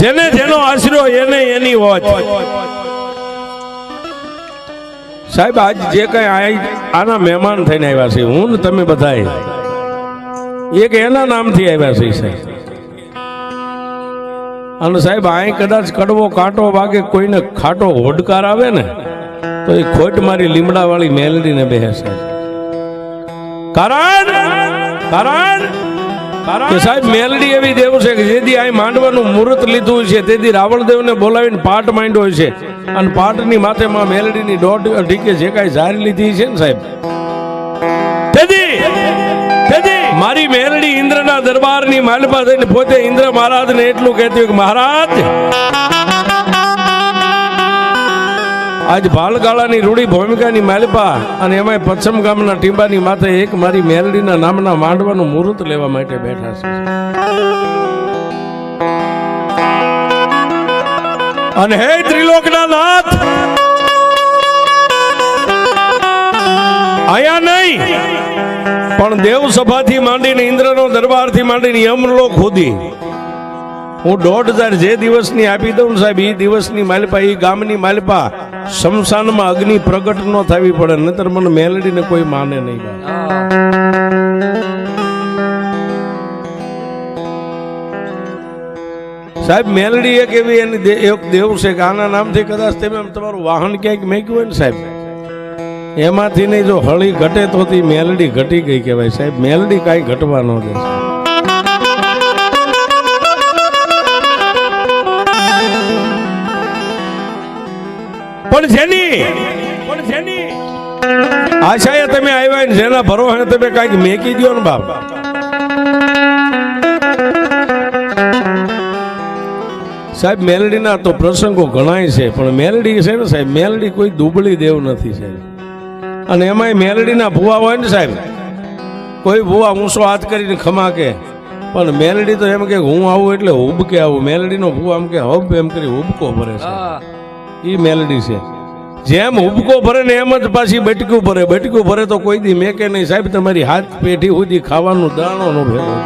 જેને જેનો આશરો એને એની હોત. સાહેબ, આજ જે કઈ આના મહેમાન થઈને આવ્યા છે. હું ને તમે બધાય એક એના નામથી આવ્યા છે, સાહેબ. અને સાહેબ અહીં કદાચ કડવો કાંટો વાગે, કોઈને ખાટો હોડકાર આવે ને, તો એ ખોટ મારી લીમડા વાળી મેલડીને બેસે છે કારણ કારણ કે સાહેબ મેલડી એવી દેવ છે કે જેથી આ માંડવાનું મુહૂર્ત લીધું છે. તેથી રાવણદેવને બોલાવીને પાટ માંડ્યો છે. અને પાટની માથે માં મેલડીની દોઢ ઢીકે જે કાંઈ ઝારી લીધી છે ને સાહેબ. મારી મેલડી ઇન્દ્રના દરબારની માલપા થઈને પોતે ઇન્દ્ર મહારાજને એટલું કહેતી કે મહારાજ આજ ભાલગાળાની રૂડી ભૂમિકાની માલપા અને એમાંય પશ્ચિમ ગામના ટીંબાની માથે એક મારી મેલડીના નામના માંડવાનું મુહૂર્ત લેવા માટે બેઠા છે. અને હે ત્રિલોકના નાથ! અહીંયા નહીં! પણ દેવ સભાથી માંડીને ઇન્દ્રનો દરબારથી માંડીને યમલોક સુધી હું દોઢ હજાર જે દિવસની આપી દઉં સાહેબ એ દિવસની માલપા એ ગામની માલપા, શમશાનમાં અગ્નિ પ્રગટ ન થવી પડે, નહીતર મને મેલડીને કોઈ માને નહીં સાહેબ, મેલડી એક એવી એની એક દેવ છે કે આના નામથી કદાચ તમે તમારું વાહન ક્યાંક મેક્યું હોય ને સાહેબ? એમાંથી નહીં, જો હળી ઘટે તો તી મેલડી ઘટી ગઈ કહેવાય સાહેબ. મેલડી કાંઈ ઘટવા ન દે. પણ જેની પણ જેની આશાએ તમે આવ્યા ને જેના ભરોસે તમે કાંઈક મેકી દો ને બાપ. સાહેબ, મેલડીના તો પ્રસંગો ઘણાય છે, પણ મેલડી છે ને સાહેબ, મેલડી કોઈ દુબળી દેવ નથી સાહેબ. અને એમાંય મેલડીના ભૂવા હોય ને સાહેબ, કોઈ ભૂવા ઊંચો હાથ કરીને ખમા કે, પણ મેલડી તો એમ કે હું આવું એટલે હુબકે આવું, મેલડીનો ભૂવા એમ કે હબ એમ કરી હુબકો ભરે છે. એ મેલડી છે. જેમ હુબકો ભરે ને એમ જ પાછી બટકું ભરે. બટકું ભરે તો કોઈ દી મેકે નહીં. સાહેબ, તમારી હાથ પેઢી સુધી ખાવાનું દાણો નો ભેગો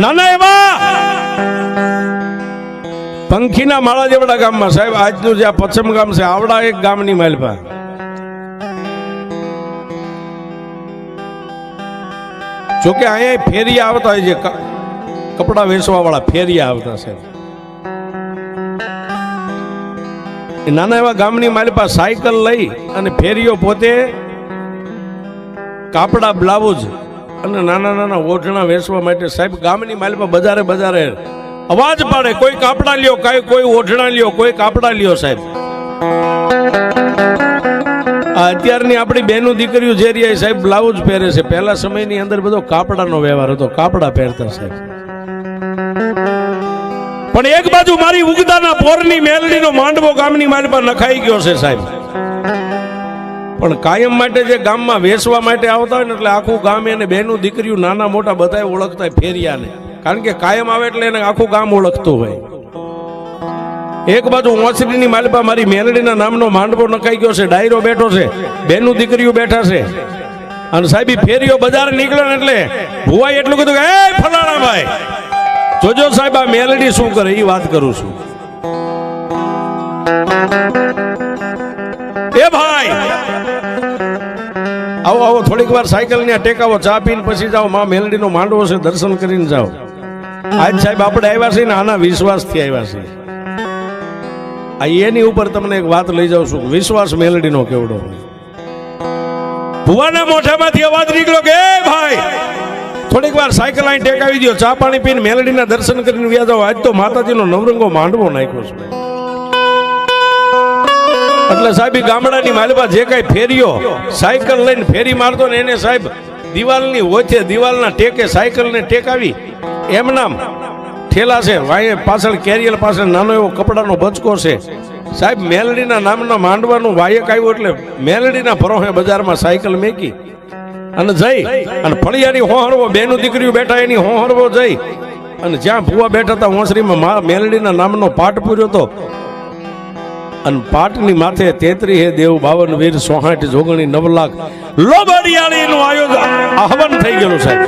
નાના એવા! પંખીના માળા જેવડા ગામમાં. સાહેબ, આજનું જે આ પશ્ચિમ ગામ છે, આવડા એક ગામની માલપા જોકે અહીંયા ફેરી આવતા હોય છે. ક- કપડા વેચવા વાળા ફેરિયા આવતા છે. નાના એવા ગામની માલપા સાયકલ લઈ અને ફેરીઓ પોતે કાપડા, બ્લાઉઝ અને નાના નાના ઓઢણા વેચવા માટે સાહેબ, ગામની માલપા બજારે બજારે અવાજ પાડે, કોઈ કાપડા લ્યો, કઈ કોઈ ઓઢણા લ્યો, કોઈ કાપડા લ્યો સાહેબ. અત્યારની આપણી બેનું દીકરીઓ જે રહી સાહેબ, બ્લાઉઝ પહેરે છે. પહેલા સમયની અંદર બધો કાપડાનો વ્યવહાર હતો, કાપડા પહેરતા સાહેબ. પણ એક બાજુ મારી ઉગદાના પોરની મેલડીનો માંડવો ગામની મારી પર નખાઈ ગયો છે સાહેબ. પણ કાયમ માટે જે ગામમાં વેચવા માટે આવતા હોય ને એટલે આખું ગામ એને બેનું દીકરીઓ નાના મોટા બધા ઓળખતા ફેરિયાને. કારણ કે કાયમ આવે એટલે એને આખું ગામ ઓળખતું હોય. એક બાજુ ઓસરીની માલપા મારી મેલડીના નામનો માંડવો નખાઈ ગયો છે, ડાયરો બેઠો છે, બેનું દીકરીઓ બેઠા છે. અને સાહેબ ફેરીઓ બજાર નીકળે એટલે ભુવાઈ એટલું કીધું કે, એ ફલાણા ભાઈ જોજો સાહેબ, આ મેલડી શું કરે એ વાત કરું છું. એ ભાઈ! આવો આવો, થોડીક વાર સાયકલ ને ટેકાવો, ચા પીને પછી જાઓ. માં મેલડીનો માંડવો છે, દર્શન કરીને જાઓ. આજ સાહેબ, આપણે આવ્યા છીએ ને આના વિશ્વાસથી આવ્યા છીએ. આ એની ઉપર તમને એક વાત લઈ જાઉં છું. વિશ્વાસ મેલડીનો કેવડો ભુવાના મોઢામાંથી અવાજ નીકળ્યો કે ભાઈ થોડીક વાર સાયકલ અહીં ટેકાવી દો ચા પાણી પીને મેલડીના દર્શન કરીને વ્યાજ આવો આજ તો માતાજીનો નવરંગો માંડવો નાખ્યો છે એટલે સાહેબ ગામડાની માલપા જે કઈ ફેરીઓ સાયકલ લઈને ફેરી મારતો ને એને સાહેબ, દિવાલની ઓછે દિવાલના ટેકે સાયકલને ટેકાવી. એમ નામ ઠેલા છે. વાંહે પાછળ કેરિયર પાછળ નાનો એવો કપડાનો બચકો છે. સાહેબ, મેલડીના નામના માંડવાનું વાયક આવ્યું એટલે મેલડીના ભરોહે બજારમાં સાયકલ મેકી. અને જઈ. અને ફળિયાની હોહરવો, બેનું દીકરીઓ બેઠા એની હોહરવો જઈ. અને જ્યાં ભૂવા બેઠા હતા હોંસરીમાં મા મેલડીના નામનો પાઠ પૂર્યો હતો. અને પાટની માથે તેત્રી હે દેવ બાવન વીર સોહાઠ જોગણી નવ લાખ. લોબડિયાળીનું આયોજન. આહવાન થઈ ગયેલું સાહેબ.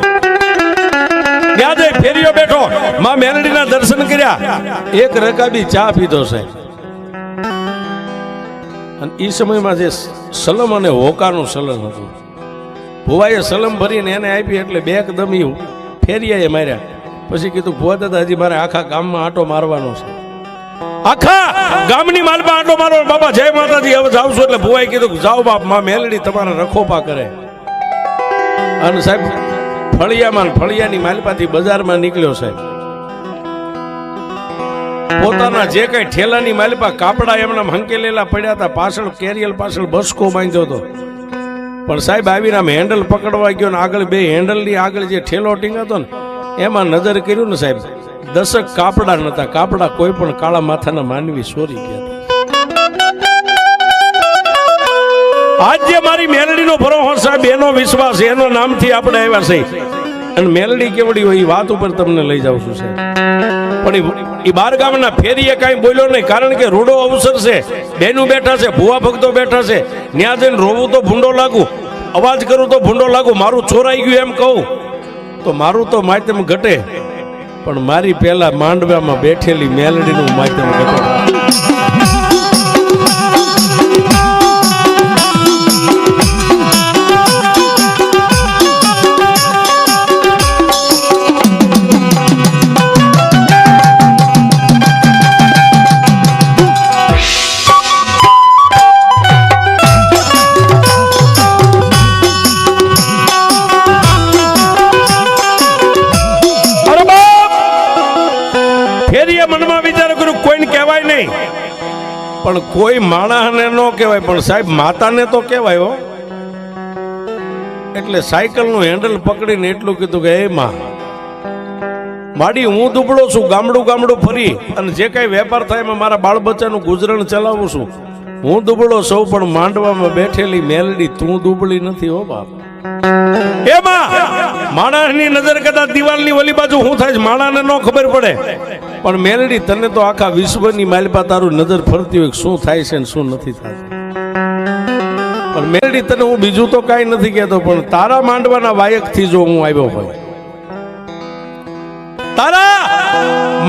મેલડીના દર્શન કર્યા. એક રકાબી ચા પીધો સાહેબ. અને એ સમયમાં જે સલમ અને હોકાનું સલમ હતું. ભુવાએ સલમ ભરીને એને આપી એટલે બે ઈ ફેરિયાએ માર્યા. પછી કીધું, ભુવા દાદા, હજી મારે આખા ગામમાં આટો મારવાનો છે. આખા ગામની માલમાં આટો મારો બાબા, જય માતાજી, હવે જાવ છું. એટલે ભુવાએ કીધું, જાઓ બાપ, માં મેલડી તમારે રખોપા કરે. અને સાહેબ, ફળિયામાં ફળિયાની માલપાથી બજારમાં નીકળ્યો સાહેબ. પોતાના જે કઈ ઠેલાની માલપા કાપડા એમના હંકેલેલા પડ્યા હતા, પાછળ કેરિયલ પાછળ બસકો બાંધ્યો હતો. પણ સાહેબ, આવીને આમ હેન્ડલ પકડવા ગયો ને આગળ બે હેન્ડલની આગળ જે ઠેલો ટીંગાતો ને, એમાં નજર કર્યું ને સાહેબ, દશક કાપડા નતા, કાપડા કોઈ પણ કાળા માથાના માનવી સોરી ગયા આજે મારી મેલડીનો ભરોસો સાહેબ, એનો વિશ્વાસ, એનો નામથી આપણે આવ્યા છે. અને મેલડી કેવડી હોય એ વાત ઉપર તમને લઈ જાઉં છું સાહેબ. પણ એ બાર ગામના ફેરીએ કાંઈ બોલ્યો નહીં, કારણ કે રૂડો અવસર છે. બેનું બેઠા છે, ભુવા ભક્તો બેઠા છે. ન્યા જઈને રોવું તો ભૂંડો લાગુ, અવાજ કરું તો ભૂંડો લાગુ, મારું ચોરાઈ ગયું એમ કહું. તો મારું તો માધ્યમ ઘટે, પણ મારી પહેલા માંડવામાં બેઠેલી મેલડીનું માધ્યમ ઘટે. પણ કોઈ માણસને ન કહેવાય. પણ સાહેબ, માતાને તો કહેવાય હો. એટલે સાયકલનું હેન્ડલ પકડીને એટલું કીધું કે, એ માં, માડી, હું દુબળો છું, ગામડું ગામડું ફરી, અને જે કાંઈ વેપાર થાય એમાં મારા બાળ બચ્ચાનું ગુજરાન ચલાવું છું. હું દુબળો સૌ પણ માંડવામાં બેઠેલી મેલડી તું દુબળી નથી હો બાપ. એમાં માણસની નજર કદાચ દિવાલની ઓલી બાજુ હું થાય માણાને ન ખબર પડે. પણ મેલડી તને તો આખા વિશ્વની માલપા તારું નજર ફરતી હોય શું થાય છે શું નથી થતું. પણ મેલડી તને હું બીજું તો કાંઈ નથી કહેતો પણ તારા માંડવાના વાયકથી જો હું આવ્યો હોય. તારા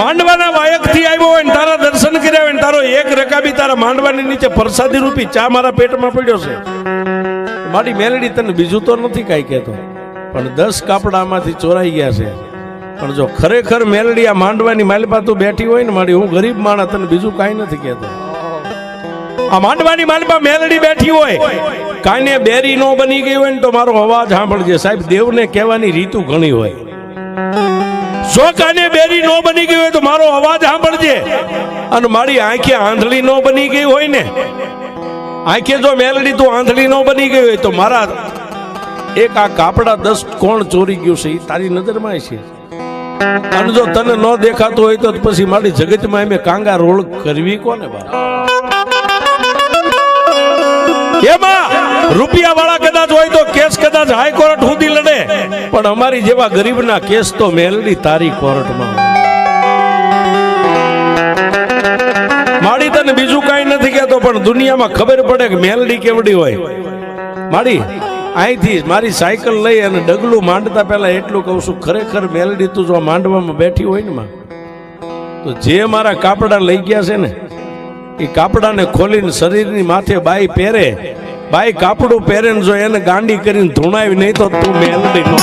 માંડવાના વાયકથી આવ્યો હોય ને તારા દર્શન કર્યા હોય ને તારો એક રકાબી તારા માંડવાની નીચે પ્રસાદી રૂપી ચા મારા પેટમાં પડ્યો છે. મારી મેલડી તને બીજું તો નથી કાંઈ કહેતો. પણ દસ કાપડામાંથી ચોરાઈ ગયા છે. પણ જો ખરેખર મેલડી આ માંડવાની માલપા તું બેઠી હોય ને મારી હું ગરીબ માણસ, તને બીજું કાંઈ નથી કહેતો. આ માંડવાની માલપા મેલડી બેઠી હોય. કાંઈને બેરી નો બની ગઈ હોય ને તો મારો અવાજ સાંભળજે. સાહેબ, દેવને કહેવાની રીતુ ઘણી હોય. જો કાને બેરી નો બની ગઈ હોય તો મારો અવાજ સાંભળજે. અને મારી આંખે આંધળી નો બની ગઈ હોય ને આંખે જો મેલડી તું આંધળી ન બની ગઈ હોય તો મારા એક આ કાપડા દસ કોણ ચોરી ગયું છે એ તારી નજરમાં છે. અને જો તને ન દેખાતું હોય તો પછી મારી જગતમાં એમ કાંગા રોળ કરવી કોને બા એમાં રૂપિયા વાળા કદાચ હોય તો કેસ કદાચ હાઈકોર્ટ સુધી લડે. પણ અમારી જેવા ગરીબના કેસ તો મેલડી તારી કોર્ટમાં. માડી તને બીજું કાંઈ તો પણ દુનિયામાં ખબર પડે કે મેલડી કેવડી હોય. માડી, અહીંથી મારી સાયકલ લઈ અને ડગલું માંડતા પહેલા એટલું કહું છું, ખરેખર મેલડી તું જો માંડવામાં બેઠી હોય ને માં, તો જે મારા કાપડા લઈ ગયા છે ને, એ કાપડાને ખોલીને શરીરની માથે બાઈ પહેરે, બાઈ કાપડું પહેરે જો એને ગાંડી કરીને ધૂણાવી નહીં તો તું મેલડી નો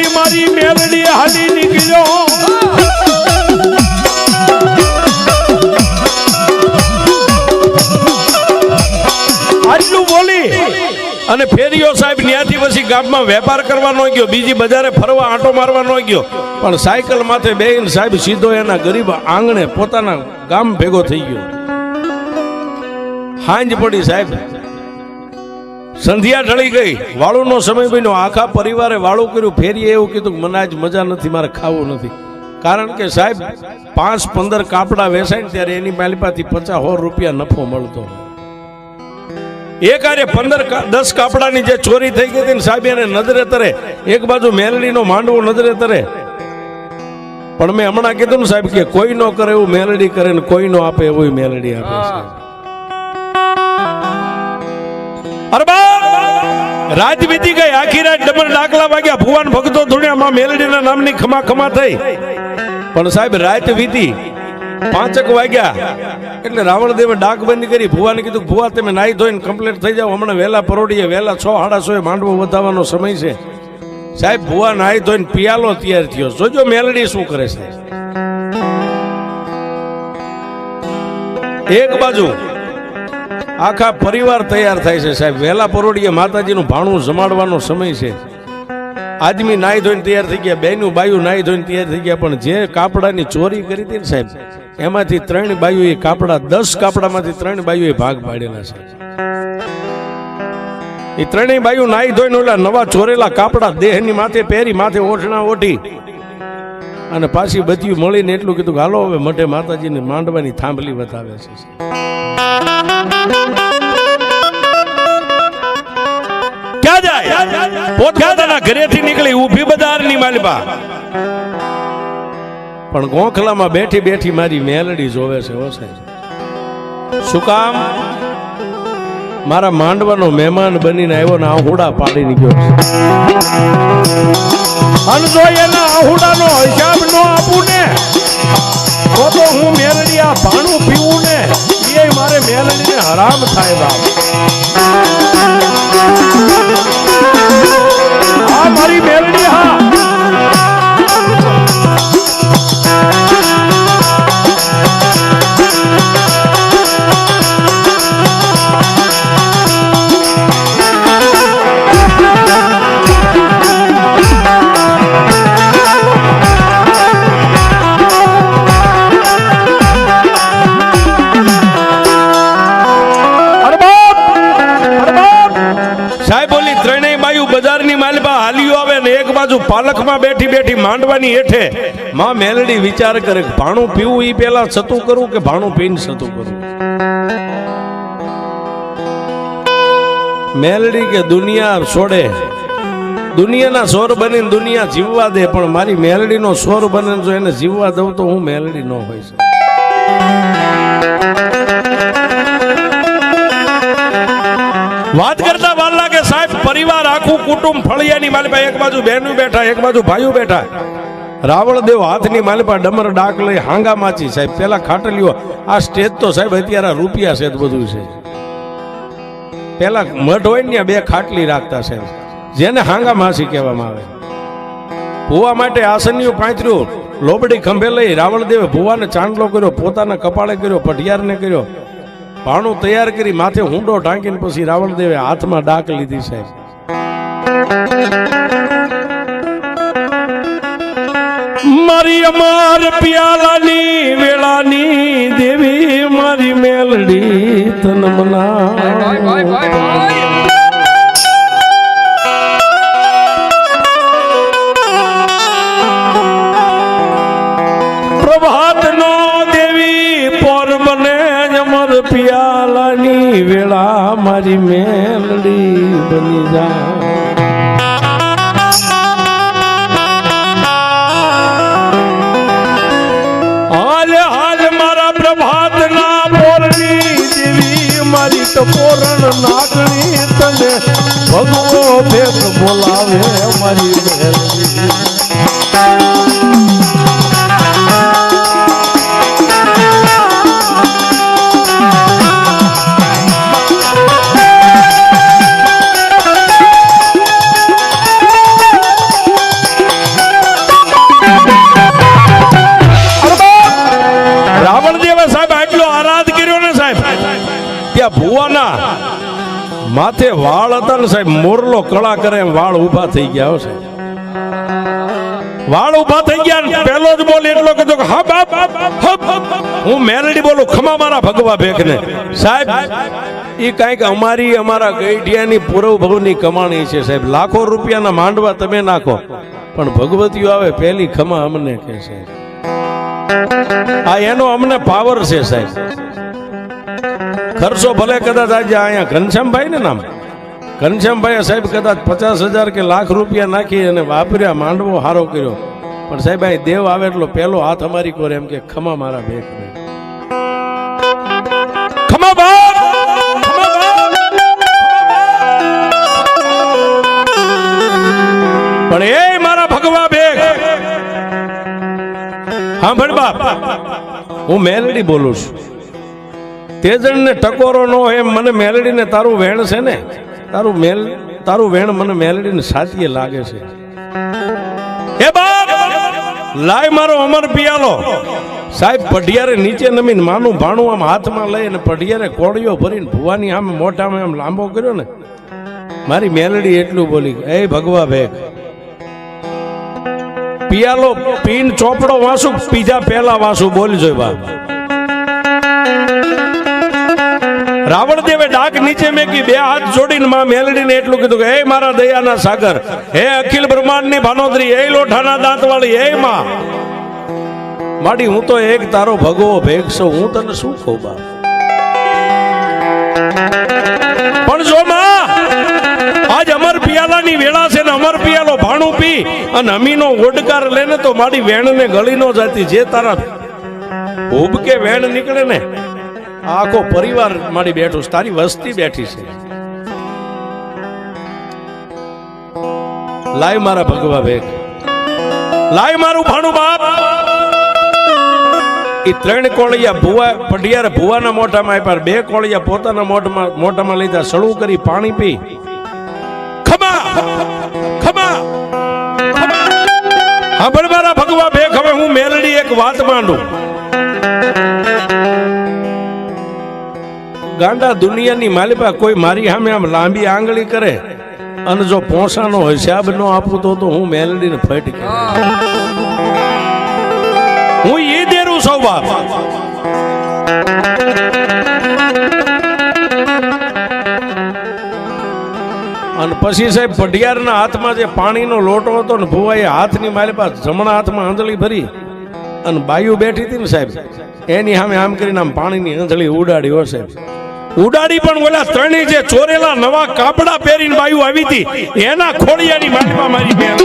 ત્યાંથી મારી મેલડી હાલી નીકળ્યો. અને ફેરિયો સાહેબ ત્યાંથી પછી ગામમાં વેપાર કરવા ન ગયો બીજી બજારે ફરવા આંટો મારવા ન ગયો પણ સાયકલ માથે બેન સાહેબ સીધો એના ગરીબ આંગણે પોતાના ગામ ભેગો થઈ ગયો. હાંજ પડી સાહેબ. સંધ્યા ઢળી ગઈ. વાળુનો સમય બન્યો. આખા પરિવારે વાળું કર્યું. ફેરીએ એવું કીધું મને આજ મજા નથી, મારે ખાવું નથી. કારણ કે સાહેબ, પાંચ પંદર કાપડા વેચાય ને ત્યારે એની માલિપાથી પચાસ સો રૂપિયા નફો મળતો. એક આરે પંદર દસ કાપડાની જે ચોરી થઈ ગઈ હતી ને સાહેબ, એને નજરે તરે. એક બાજુ મેલડીનો માંડવો નજરે તરે. પણ મેં હમણાં કીધું ને સાહેબ કે કોઈ નો કરે એવું મેલડી કરે ને કોઈ નો આપે એવું મેલડી આપે છે. અરે બા! રાત વીતી ગઈ, આખી રાત ડબલ ડાકલા વાગ્યા, ભુવાન ભક્તો ધૂણ્યામાં મેલડીના નામની ખમા ખમા થઈ. પણ સાહેબ, રાત વીતી, પાંચક વાગ્યા, એટલે રાવણ દેવે ડાક બંધ કરી, ભુવાને કીધું, ભુવા, તમે નાઈ ધોઈને કમ્પ્લીટ થઈ જાઓ, હમણાં વહેલા પરોડીએ, વહેલા છ, સાડા છ માંડવો વધારવાનો સમય છે. સાહેબ, ભુવા નાઈ ધોઈને પિયાલો તૈયાર થયો. જોજો મેલડી શું કરે છે. એક બાજુ આખા પરિવાર તૈયાર થાય છે સાહેબ. વહેલા પરોડીએ માતાજીનું ભાણું જમાડવાનો સમય છે. આદમી નાહી ધોઈને તૈયાર થઈ ગયા બેનું બાયું નાહી ધોઈને તૈયાર થઈ ગયા, પણ જે કાપડાની ચોરી કરી હતી ને સાહેબ, એમાંથી ત્રણ બાયુ એ કાપડા, દસ કાપડામાંથી ત્રણ બાયુએ ભાગ પાડેલા છે. એ ત્રણેય બાયુ નાહી ધોઈને ઓલા નવા ચોરેલા કાપડા દેહની માથે પહેરી, માથે ઓઠણા ઓઠી અને પાછી બધી મળીને એટલું કીધું કે હાલો હવે મઢે માતાજીને માંડવાની થાંભલી બતાવે છે. ક્યાં જાય? પોતપોતાના ઘરેથી નીકળી ઊભી બજારની માલપા પણ ગોખલામાં બેઠી બેઠી મારી મેલડી જોવે છે સાહેબ. શું કામ? મારા માંડવાનો મહેમાન બનીને આવ્યો ને આહુડા પાડીને ગયો છે. અને જો એના આહુડાનો હિસાબ નો આપું ને તો તો હું આ ભાણું પીવું ને એ મારે મેલડીને હરામ થાય બાપ. આ મારી મેલડી એક પાલખમાં બેઠી બેઠી માંડવાની હેઠે માં મેલડી વિચાર કરે ભાણું પીવું એ પેલા સતું કરું કે ભાણું પીને સતું કરું? મેલડી કે દુનિયા છોડે. દુનિયાના સોર બનીને દુનિયા જીવવા દે, પણ મારી મેલડીનો સોર બને જો એને જીવવા દઉં તો હું મેલડી ન હોય છે વાત કરતા વાર લાગે સાહેબ, પરિવાર આખું કુટુંબ ફળિયાની માલિપા, એક બાજુ બહેનું બેઠા, એક બાજુ ભાઈઓ બેઠા. રાવણ દેવ હાથની માલિપા ડમર ડાક લઈ હાંગા માચી, સાહેબ, પેલા ખાટલીઓ, આ સ્ટેજ તો સાહેબ અત્યારે રૂપિયા છે બધું છે. પેલા મઢ હોય ને બે ખાટલી રાખતા છે. જેને હાંગા માસી કહેવામાં આવે. ભુવા માટે આસનિયું પાંચર્યું લોબડી ખંભે લઈ રાવણદેવે ભુવાને ચાંદલો કર્યો, પોતાના કપાળે કર્યો, પઢિયારને કર્યો. ભાણું તૈયાર કરી માથે હુંડો ઢાંકીને પછી રાવણ દેવે હાથમાં ડાક લીધી સાહેબ. મારી અમાર નાગણી તને ભગવો ભેગ બોલાવે મારી વાળ સાહેબ, મોરલો કળા કરે, વાળ ઊભા થઈ ગયા છે વાળ ઊભા થઈ ગયા પેલો જ બોલ એટલો કીધો કે હા મેલડી બોલું, ખમા મારા ભગવા ભેખને સાહેબ એ કાંઈક અમારી, અમારા ગઈઢિયાની પૂરવ ભવની કમાણી છે સાહેબ. લાખો રૂપિયાના માંડવા તમે નાખો, પણ ભગવતીઓ આવે પહેલી ખમા અમને કહે છે આ એનો અમને પાવર છે સાહેબ. ખર્ચો ભલે કદાચ આજે અહીંયા ઘનશ્યામભાઈ ને નામ. ઘનશ્યામભાઈએ સાહેબ કદાચ પચાસ હજાર કે લાખ રૂપિયા નાખી અને વાપર્યા, માંડવો હારો કર્યો. પણ સાહેબ અહીં દેવ આવે એટલો પહેલો હાથ અમારી કોરે એમ કે, ખમા મારા ભેખ ખમા બાપ! પણ એ મારા ભગવા ભેખ હા ભણ બાપ, હું મેલડી બોલું છું. તેજણ ને ટકોરો નો એમ મને મેલડી ને તારું વેણ છે ને? તારું મેલ તારું વેણ મને મેલડી ને સાચીએ લાગે છે. એ લાય મારો અમર પિયાલો. સાહેબ, પઢિયારે નીચે નમીને માનું ભાણું આમ હાથમાં લઈ અને પઢિયારે કોળીઓ ભરીને ભુવાની આમ મોઢામાં આમ લાંબો કર્યો ને. મારી મેલડી એટલું બોલી, એ ભગવા ભેગ. પિયાલો પીન ચોપડો વાંસુ, પીજા પહેલા વાંસુ બોલજો બાપ. રાવણ દેવે ડાક નીચે મેકી બે હાથ જોડીને માં મેલડીને એટલું કીધું કે, હે મારા દયાના સાગર, હે અખિલ બ્રહ્માંડની ભાનોદરી, હે લોઠાના દાંતવાળી, હે માં. માડી, હું તો એક તારો ભગવો ભેગ છું, હું તને શું કહું બાપ? પણ જો માં, આજ અમર પિયાલાની વેળા છે ને અમર પિયાલો ભાણું પી અને અમીનો ઓડકાર લેને તો મારી વેણને ગળી નો જાતી, જે તારા ઉબકે વેણ નીકળે ને આખો પરિવાર મારી બેઠું તારી વસ્તી બેઠી છે. લાય મારા ભગવા ભેગ લાય મારું ભાણું બાપ. એ ત્રણ કોળિયા ભુવા, પઢિયાર ભુવાના મોઢામાં આપ્યા બે કોળિયા પોતાના મોઢામાં મોઢામાં લીધા. સળું કરી પાણી પી. ખમા! ખમા. હા ભગવા ભેગ હવે હું મેલડી એક વાત માંડું. ગાંડા દુનિયાની માલિપા કોઈ મારી સામે આમ લાંબી આંગળી કરે અને જો પોસાનો હિસાબ ન આપું તો હું મેલડીને ફટ. હું એ દેરું સૌ બાપ અને પછી સાહેબ પઢિયારના હાથમાં જે પાણીનો લોટો હતો ને ભુવાએ હાથની મારી પાસે જમણા હાથમાં આંધળી ભરી અને બાયુ બેઠી હતી ને સાહેબ, એની સામે આમ કરીને આમ પાણીની આંધળી ઉડાડી હો સાહેબ ઉડાડી પણ ઓલા ત્રણેય જે ચોરેલા નવા કાપડા પહેરીને બાયું આવી હતી, એના ખોળિયાની મારીમાં મારી બેન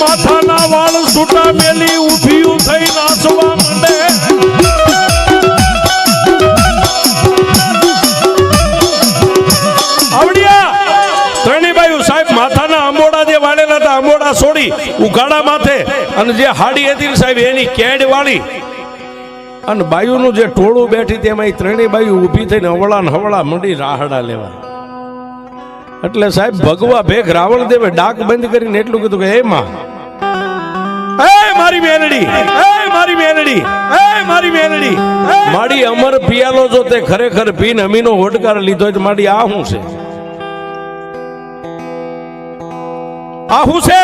માથાના વાળ છૂટા મેલી ઊભી થઈ નાચવા માંડે. માથાના અંબોડા જે વાળેલા હતા અંબોડા છોડી ઉઘાડા માથે અને જે હાડી હતી સાહેબ, એની કેડ વાળી. અને બાયુનું જે ટોળું બેઠી તેમાં એ ત્રણેય બાયુ ઊભી થઈને હવળા હવળા મંડી રાહડા લેવા. એટલે સાહેબ, ભગવા ભેખ રાવણ દેવે ડાક બંધ કરીને એટલું કીધું કે, હે માં એ મારી મેલડી એ મારી મેલડી એ મારી મેલડી માડી અમર પિયાલો જો તે ખરેખર પીન અમીનો હોડકાર લીધો તો માડી આ હું છે? આ હું છે?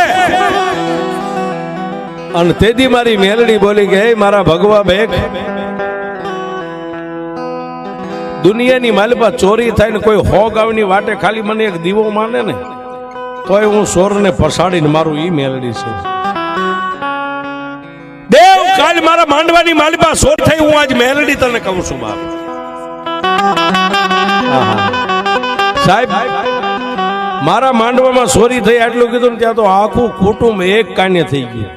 અને તેદી મારી મેલડી બોલી કે, હે મારા ભગવા ભેખ દુનિયાની માલિપા ચોરી થાય ને કોઈ હો ગાવની વાટે ખાલી મને એક દીવો માને ને, તોય હું સોરને પસાડીને મારું ઈ મેલડી છે. દેવ, કાલ મારા માંડવાની માલિપા સોર થઈ, હું આજ મેલડી તને કહું છું બાપ. સાહેબ, મારા માંડવામાં સોરી થઈ, આટલું કીધું ને ત્યાં તો આખું કુટુંબ એક કાન્ય થઈ ગયું.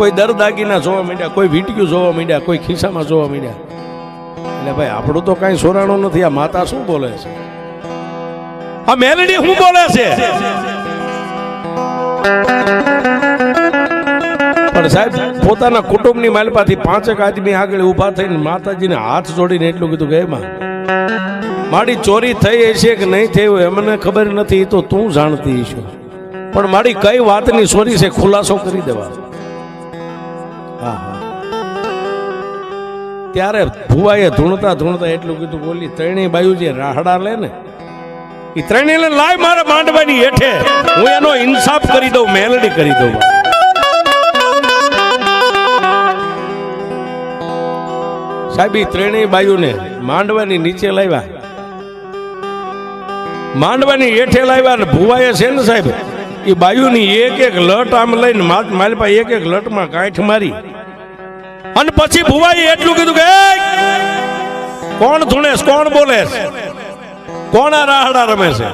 કોઈ દરદાગીના જોવા માંડ્યા, કોઈ વીંટ્યું જોવા માંડ્યા, કોઈ ખિસ્સામાં જોવા માંડ્યા. એટલે ભાઈ આપણું તો કઈ સોરાણું નથી. આ માતા શું બોલે છે? આ મેલડી શું બોલે છે? પણ સાહેબ પોતાના કુટુંબની માલપાથી પાંચેક આદમી આગળ ઊભા થઈને માતાજીને હાથ જોડીને એટલું કીધું કે એમાં મારી ચોરી થઈ હશે કે નહીં થઈ એમને મને ખબર નથી એ તો તું જાણતી છો પણ મારી કઈ વાતની ચોરી છે ખુલાસો કરી દેવા હા હા. ત્યારે ભુવાએ ધૂણતા ધૂણતા એટલું કીધું, બોલી, ત્રણેય બાયુ જે રાહડા લે ને, એ ત્રણેય લાય મારા માંડવાની હેઠે. હું એનો ઇન્સાફ કરી દઉં, મેલડી કરી દઉં. સાહેબ, ઈ ત્રણેય બાયુને માંડવાની નીચે લાવ્યા. માંડવાની હેઠે લાવ્યા ને ભુવાએ છે ને સાહેબ એ બાયુની એક એક લટ આમ લઈને મારી પાસે એક એક લટમાં કાંઠ મારી. અને પછી ભુવાએ એટલું કીધું કે કોણ ધૂણેશ, કોણ બોલે કોણ આ રાહડા રમે છે?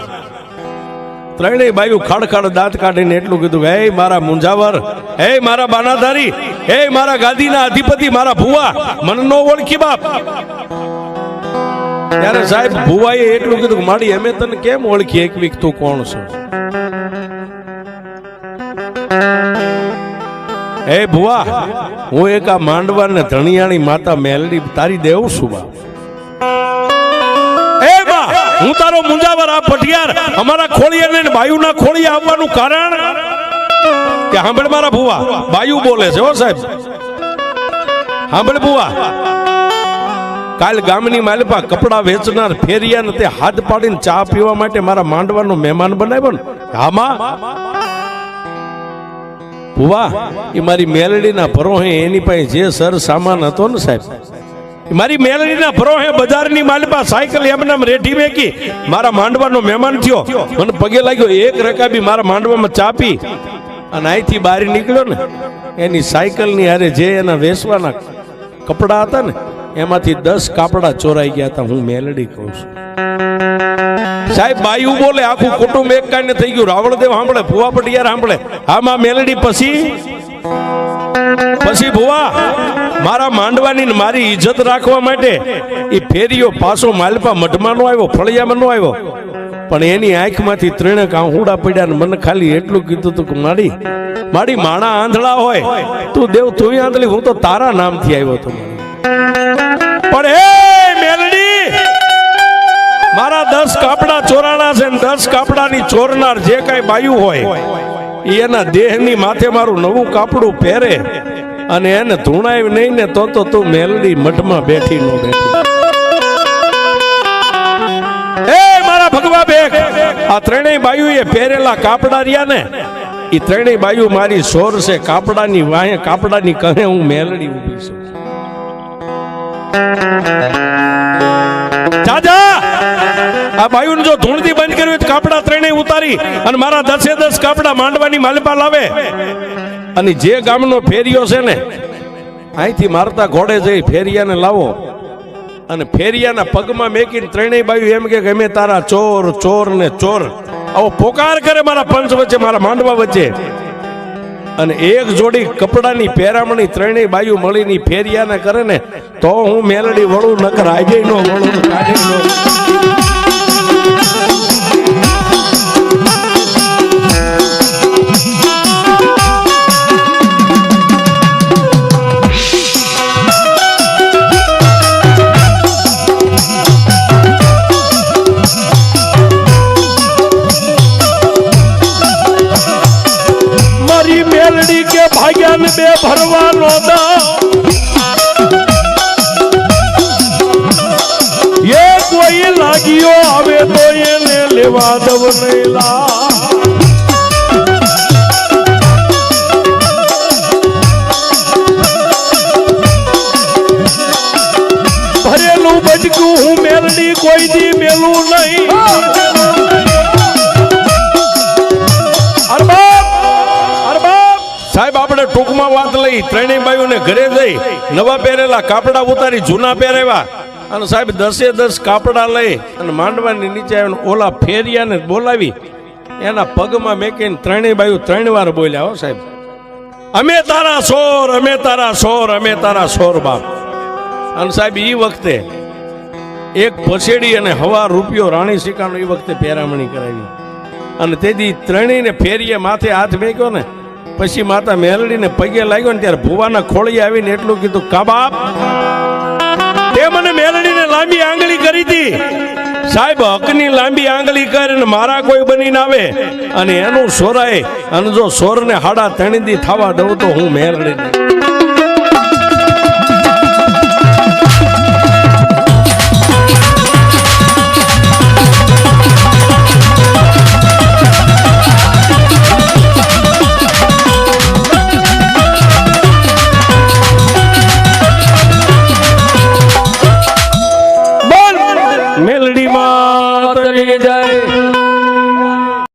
ત્રણેય બાયુ ખડખડ દાંત કાઢીને એટલું કીધું કે હે મારા મુંજાવર હે મારા બાનાધારી હે મારા ગાદીના અધિપતિ, મારા ભુવા, મને નો ઓળખી બાપ. ત્યારે સાહેબ ભુવાએ એટલું કીધું કે માડી અમે તને કેમ ઓળખી? એક વીક તું કોણ છો? હે ભુવા, હું એક આ માંડવા ને ધણિયાણી માતા મેલડી તારી દેવ છું બા. હું તારો મુંજાવર આ પટિયાર અમારા ખોળીએ ને બાયુના ખોળિયા આવવાનું કારણ? કે સાંભળ મારા ભુવા, બાયુ બોલે છે હો સાહેબ. સાંભળ ભુવા, કાલ ગામની માલપા કપડા વેચનાર ફેરિયા ને તે હાથ પાડીને ચા પીવા માટે મારા માંડવાનો મહેમાન બનાવ્યો ને. હામાં ભુવા, એ મારી મેલડીના પરોહે એની પાસે જે સર સામાન હતો ને સાહેબ મારી મેલડીના ભરોહે બજારની માલપા સાયકલ એમનામ રેઠી મેકી, મારા માંડવાનો મહેમાન થયો. મને પગે લાગ્યો, એક રકાબી મારા માંડવામાં ચાપી અને અહીંથી બહાર નીકળ્યો ને. એની સાયકલની હારે જે એના વેસવાના કપડાં હતા ને એમાંથી દસ કાપડા ચોરાઈ ગયા હતા હું મેલડી કહું છું. સાહેબ, બાયુ બોલે, આખું કુટુંબ એક કાંઈ થઈ ગયું. રાવણદેવ સાંભળે, ભુવા પટિયાર સાંભળે. હા મેલડી પછી? પછી ભુવા, મારા માંડવાની મારી ઇજ્જત રાખવા માટે એ ફેરીઓ પાછો માલપા મઢમાં નો આવ્યો, ફળિયામાં નો આવ્યો. પણ એની આંખમાંથી ત્રણેક આહુડા પડ્યા ને મને ખાલી એટલું કીધું તું કે, માડી માડી માણા આંધળા હોય. તું દેવ તું આંધળી, હું તો તારા નામથી આવ્યો હતો. ચોરાણા છે ને દસ કાપડાની ચોરનાર જે કાંઈ બાયું હોય એના દેહની માથે મારું નવું કાપડું પહેરે અને એને ધૂણાય નહીં ને તો તો તું મેલડી મઠમાં બેઠી નો બેઠી. એ મારા ભગવા બેગ, આ ત્રણેય બાયુએ પહેરેલા કાપડા રહ્યા ને એ ત્રણેય બાયુ મારી સોર છે, કાપડાની વાહે, કાપડાની કહે હું મેલડી ઊભી છું. આ ભાઈઓને જો ધૂણથી બંધ કર્યું હોય કાપડા ત્રણેય ઉતારી અને મારા દસે દસ કાપડા માંડવાની માલપા લાવે અને જે ગામનો ફેરિયો છે ને, અહીંથી મારતા ઘોડે જઈ ફેરિયાને લાવો. અને ફેરિયાના પગમાં મેકીને ત્રણેય બાયુ એમ કે અમે તારા ચોર ચોર ને ચોર. આવો પોકાર કરે મારા પંચ વચ્ચે, મારા માંડવા વચ્ચે. અને એક જોડી કપડાની પહેરામણી ત્રણેય બાયુ મળીને ફેરિયાને કરે ને, તો હું મેલડી વળું, નકર આજે નો વળું બે ભરવાનો એ કોઈ લાગ્યો આવે તો એને લેવા દવ નહીં ભરેલું બચકું હું મેલડી કોઈ દી મેલું નહીં. ટૂંકમાં વાત લઈ ત્રણેય બાયુને ઘરે જઈ નવા પહેરેલા કાપડા ઉતારી જૂના પહેરેવા અને સાહેબ, દસે દસ કાપડા લઈ અને માંડવાની નીચે ઓલા ફેરિયાને બોલાવી. એના પગમાં મેકીને ત્રણેય બાયુ ત્રણ વાર બોલ્યા હો સાહેબ. અમે તારા સોર, અમે તારા સોર, અમે તારા સોર બાપ. અને સાહેબ એ વખતે એક પછેડી અને હવા રૂપિયો રાણી સિક્કાનો એ વખતે પહેરામણી કરાવી. અને તેથી ત્રણેયને ફેરીએ માથે હાથ મેક્યો ને પછી માતા મેલડીને પગે લાગ્યો ને ત્યારે ભુવાના ખોળી આવીને એટલું કીધું કા તે મને મેલડીને લાંબી આંગળી કરી હતી. સાહેબ, હકની લાંબી આંગળી કરીને મારા કોઈ બનીને આવે. અને એનું સોરાય, અને જો સોરને હાડા તણી દી થવા દઉં તો હું મેલડી